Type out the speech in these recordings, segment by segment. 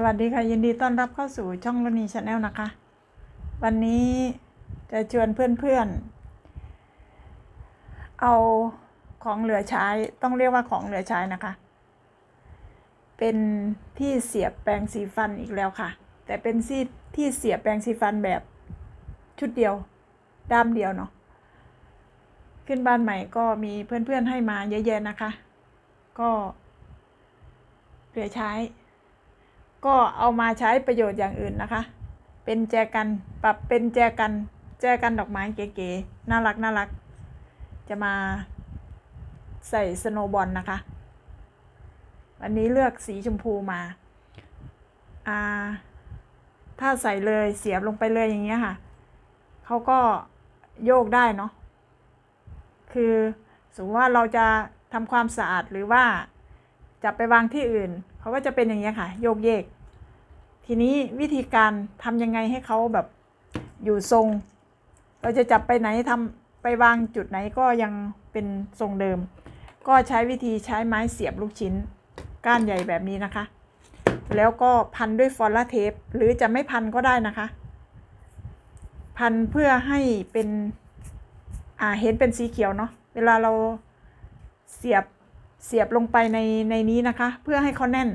สวัสดีค่ะ ยินดีต้อนรับเข้าสู่ช่องรณีชาแนลนะคะ วันนี้จะชวนเพื่อนๆ เอาของเหลือใช้ต้องเรียกว่าของเหลือใช้นะคะ เป็นที่เสียบแปรงสีฟันอีกแล้วค่ะ แต่เป็นที่ที่เสียบแปรงสีฟันแบบชุดเดียวด้ามเดียวเนาะขึ้นบ้านใหม่ก็มีเพื่อนๆให้มาเยอะแยะนะคะ ก็เหลือใช้ ก็เอามาใช้ประโยชน์อย่างอื่นนะคะ เป็นแจกันปรับเป็นแจกันแจกันดอกไม้เก๋ๆน่ารักน่ารัก จะมาใส่สโนบอลนะคะ วันนี้เลือกสีชมพูมาอ่าถ้าใส่เลยเสียบลงไปเลยอย่างเงี้ยค่ะเขาก็โยกได้เนาะคือสมมติว่าเราจะทำความสะอาดหรือว่าจะไปวางที่อื่น เขาก็จะเป็นอย่างนี้ยค่ะ โยกเยก ทีนี้วิธีการทำยังไงให้เขาแบบอยู่ทรง เราจะจับไปไหนทำไปวางจุดไหนก็ยังเป็นทรงเดิม ก็ใช้วิธีใช้ไม้เสียบลูกชิ้น ก้านใหญ่แบบนี้นะคะ แล้วก็พันด้วยฟอลลาเทปหรือจะไม่พันก็ได้นะคะ พันเพื่อให้เป็นอ่าเห็นเป็นสีเขียวเนาะเวลาเราเสียบ เสียบลงไปในในนี้นะคะ เพื่อให้เขาแน่น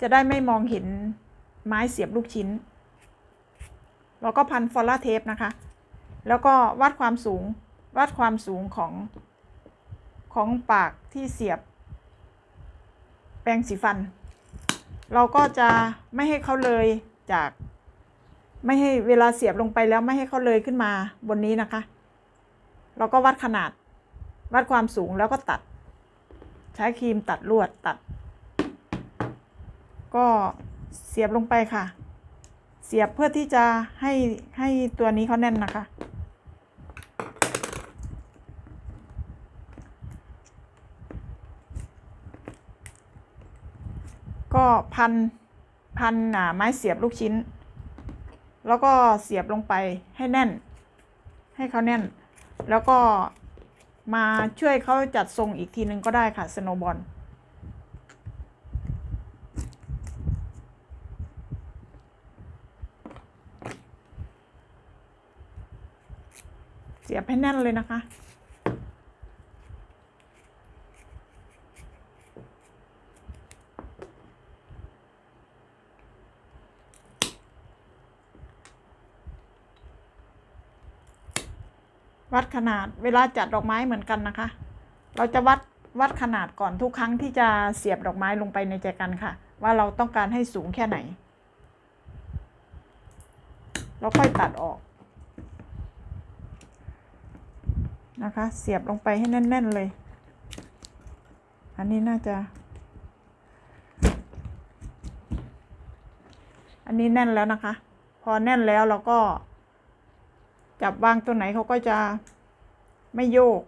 จะได้ไม่มองเห็นไม้เสียบลูกชิ้นเราก็พันฟอลลาเทปนะคะ แล้วก็วัดความสูงวัดความสูงของของปากที่เสียบ แปรงสีฟัน เราก็จะไม่ให้เขาเลยจากไม่ให้เวลาเสียบลงไปแล้วไม่ให้เขาเลยขึ้นมาบนนี้นะคะ เราก็วัดขนาด วัดความสูงแล้วก็ตัด ใช้ครีมตัดลวดตัด ก็เสียบลงไปค่ะ เสียบเพื่อที่จะให้ให้ตัวนี้เขาแน่นนะคะ ก็พันพันหนาไม้เสียบลูกชิ้น แล้วก็เสียบลงไปให้แน่น ให้เขาแน่น แล้วก็ มาช่วยเขาจัดทรงอีกทีนึงก็ได้ค่ะสโนบอลเสียบให้แน่นเลยนะคะ วัดขนาดเวลาจัดดอกไม้เหมือนกันนะคะ เราจะวัดวัดขนาดก่อนทุกครั้งที่จะเสียบดอกไม้ลงไปในแจกันค่ะ ว่าเราต้องการให้สูงแค่ไหน เราค่อยตัดออกนะคะ เสียบลงไปให้แน่น ๆ เลย อันนี้น่าจะ อันนี้แน่นแล้วนะคะ พอแน่นแล้วเราก็ จับวางตัวไหนเขาก็จะไม่โยก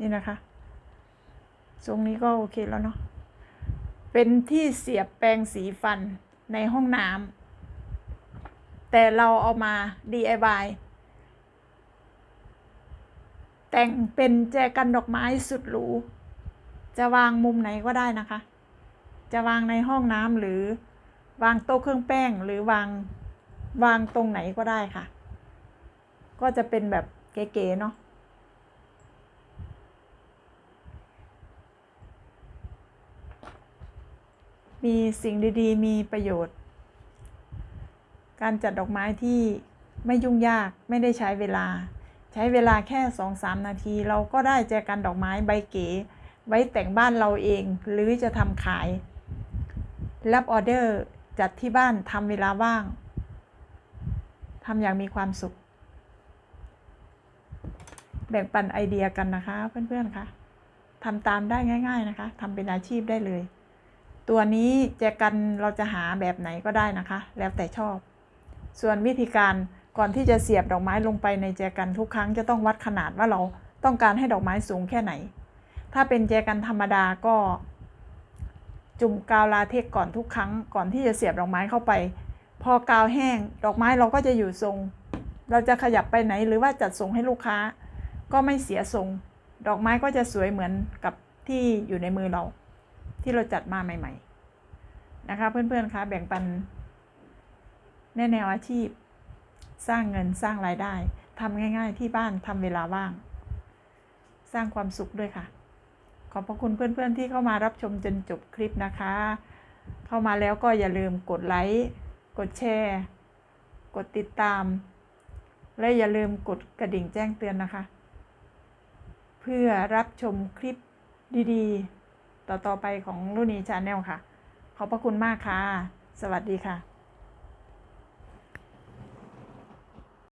นี่นะคะ ทรงนี้ก็โอเคแล้วเนาะ เป็นที่เสียบแปรงสีฟันในห้องน้ำ แต่เราเอามา DIY แต่งเป็นแจกันดอกไม้สุดหรู จะวางมุมไหนก็ได้นะคะ จะวางในห้องน้ำหรือ วางโต๊ะเครื่องแป้งหรือวางวางตรงไหนก็ได้ค่ะ ก็จะเป็นแบบเก๋ๆเนาะมีสิ่งดีๆ มีประโยชน์ การจัดดอกไม้ที่ไม่ยุ่งยากไม่ได้ใช้เวลา ใช้เวลาแค่2-3นาที เราก็ได้แจกันดอกไม้ใบเก๋ ไว้แต่งบ้านเราเองหรือจะทำขาย รับออเดอร์ จัดที่บ้านทำเวลาว่างทำอย่างมีความสุข แบ่งปันไอเดียกันนะคะ เพื่อนๆคะทำตามได้ง่าย ๆนะคะทำเป็นอาชีพได้เลย ตัวนี้แจกันเราจะหาแบบไหนก็ได้นะคะ แล้วแต่ชอบ ส่วนวิธีการก่อนที่จะเสียบดอกไม้ลงไปในแจกันทุกครั้งจะต้องวัดขนาดว่าเราต้องการให้ดอกไม้สูงแค่ไหน ถ้าเป็นแจกันธรรมดาก็ จุ่มกาวลาเทกก่อนทุกครั้งก่อนที่จะเสียบดอกไม้เข้าไป พอกาวแห้งดอกไม้เราก็จะอยู่ทรง เราจะขยับไปไหนหรือว่าจัดทรงให้ลูกค้า ก็ไม่เสียทรง ดอกไม้ก็จะสวยเหมือนกับที่อยู่ในมือเรา ที่เราจัดมาใหม่ ๆ นะคะ เพื่อนๆคะแบ่งปันแนแนวอาชีพ สร้างเงินสร้างรายได้ทำง่าย ๆ ที่บ้านทำเวลาว่าง สร้างความสุขด้วยค่ะ ขอบพระคุณเพื่อนๆที่เข้ามารับชมจนจบคลิปนะคะ เข้ามาแล้วก็อย่าลืมกดไลค์กดแชร์ กดติดตาม และอย่าลืมกดกระดิ่งแจ้งเตือนนะคะ เพื่อรับชมคลิปดีๆ ต่อๆไปของรุ่นีชาแนลค่ะ ขอบพระคุณมากค่ะ สวัสดีค่ะ